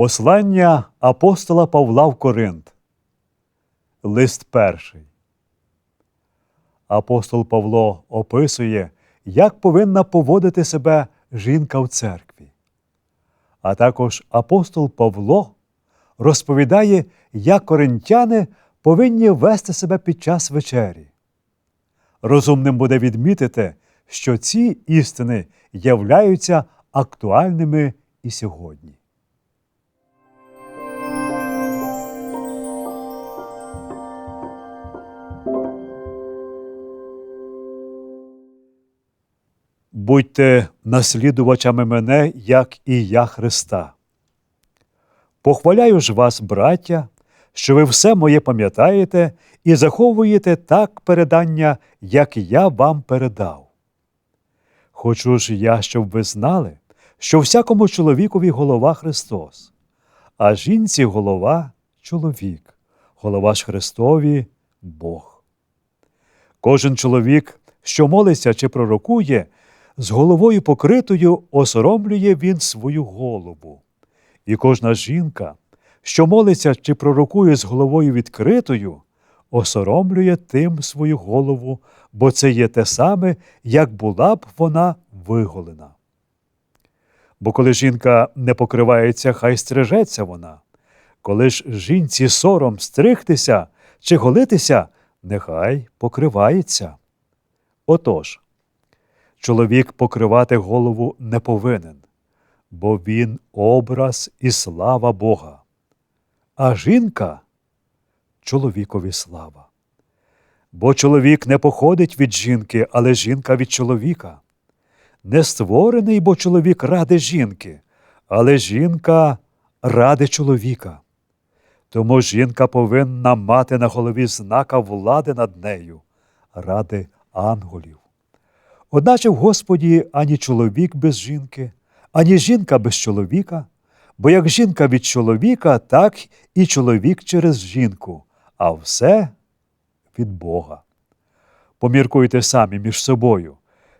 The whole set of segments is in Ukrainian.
Послання апостола Павла в Коринт. Лист перший. Апостол Павло описує, як повинна поводити себе жінка в церкві. А також апостол Павло розповідає, як коринтяни повинні вести себе під час вечері. Розумним буде відмітити, що ці істини являються актуальними і сьогодні. Будьте наслідувачами мене, як і я Христа. Похваляю ж вас, браття, що ви все моє пам'ятаєте і заховуєте так передання, як я вам передав. Хочу ж я, щоб ви знали, що всякому чоловікові голова Христос, а жінці голова чоловік, голова ж Христові Бог. Кожен чоловік, що молиться чи пророкує, з головою покритою осоромлює він свою голову. І кожна жінка, що молиться чи пророкує з головою відкритою, осоромлює тим свою голову, бо це є те саме, як була б вона виголена. Бо коли жінка не покривається, хай стрижеться вона. Коли ж жінці сором стригтися чи голитися, нехай покривається. Отож, чоловік покривати голову не повинен, бо він образ і слава Бога, а жінка чоловікові слава. Бо чоловік не походить від жінки, але жінка від чоловіка. Не створений, бо чоловік ради жінки, але жінка ради чоловіка. Тому жінка повинна мати на голові знака влади над нею, ради ангелів. Одначе в Господі ані чоловік без жінки, ані жінка без чоловіка, бо як жінка від чоловіка, так і чоловік через жінку, а все від Бога. Поміркуйте самі між собою,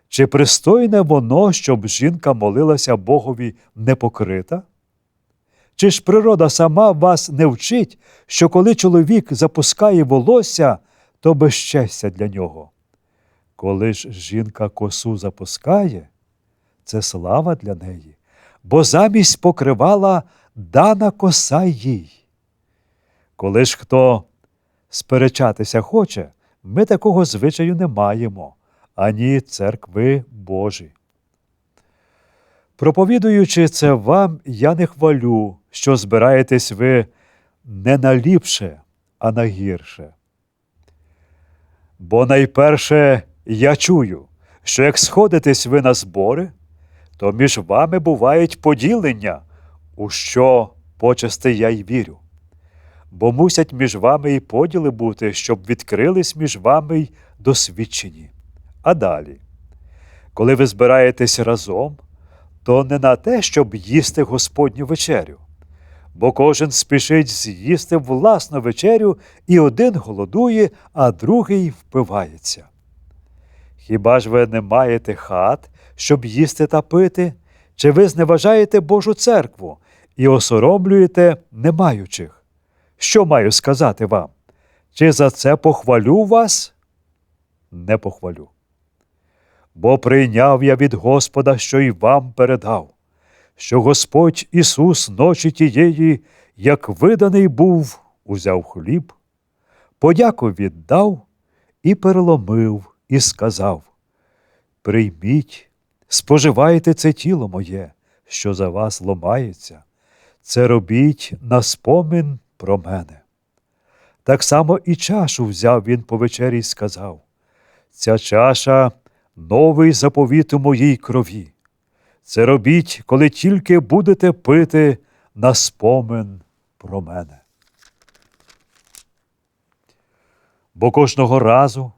чи пристойне воно, щоб жінка молилася Богові непокрита? Чи ж природа сама вас не вчить, що коли чоловік запускає волосся, то безчестя для нього? Коли ж жінка косу запускає, це слава для неї, бо замість покривала дана коса їй. Коли ж хто сперечатися хоче, ми такого звичаю не маємо, ані церкви Божі. Проповідуючи це вам, я не хвалю, що збираєтесь ви не на ліпше, а на гірше. Бо найперше я чую, що як сходитесь ви на збори, то між вами бувають поділення, у що почасти я й вірю. Бо мусять між вами і поділи бути, щоб відкрились між вами й досвідчені. А далі, коли ви збираєтесь разом, то не на те, щоб їсти Господню вечерю, бо кожен спішить з'їсти власну вечерю, і один голодує, а другий впивається. Хіба ж ви не маєте хат, щоб їсти та пити, чи ви зневажаєте Божу церкву і осоромлюєте немаючих? Що маю сказати вам? Чи за це похвалю вас? Не похвалю. Бо прийняв я від Господа, що й вам передав, що Господь Ісус ночі тієї, як виданий був, узяв хліб, подяку віддав і переломив, і сказав: Прийміть, споживайте це тіло моє, що за вас ломається, це робіть на спомин про мене. Так само і чашу взяв він по вечері і сказав: Ця чаша новий заповіт у моїй крові. Це робіть, коли тільки будете пити на спомин про мене. Бо кожного разу,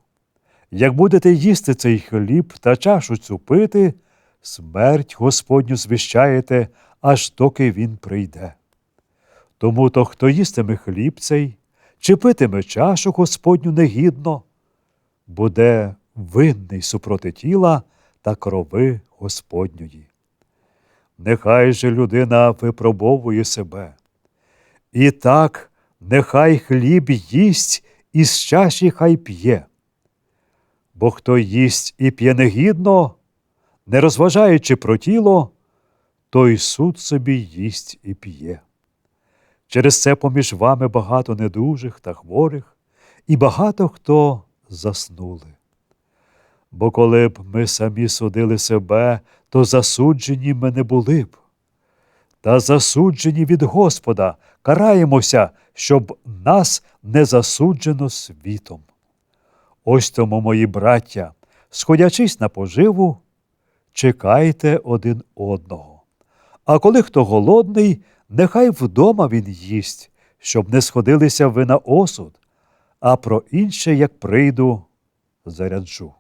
як будете їсти цей хліб та чашу цю пити, смерть Господню звіщаєте, аж доки він прийде. Тому то, хто їстиме хліб цей, чи питиме чашу Господню негідно, буде винний супроти тіла та крови Господньої. нехай же людина випробовує себе. І так, нехай хліб їсть і з чаші хай п'є. Бо хто їсть і п'є негідно, не розважаючи про тіло, той суд собі їсть і п'є. Через це поміж вами багато недужих та хворих, і багато хто заснули. Бо коли б ми самі судили себе, то засуджені ми не були б. Та засуджені від Господа караємося, щоб нас не засуджено світом. Ось тому, мої браття, сходячись на поживу, чекайте один одного. А коли хто голодний, нехай вдома він їсть, щоб не сходилися ви на осуд, а про інше, як прийду, заряджу.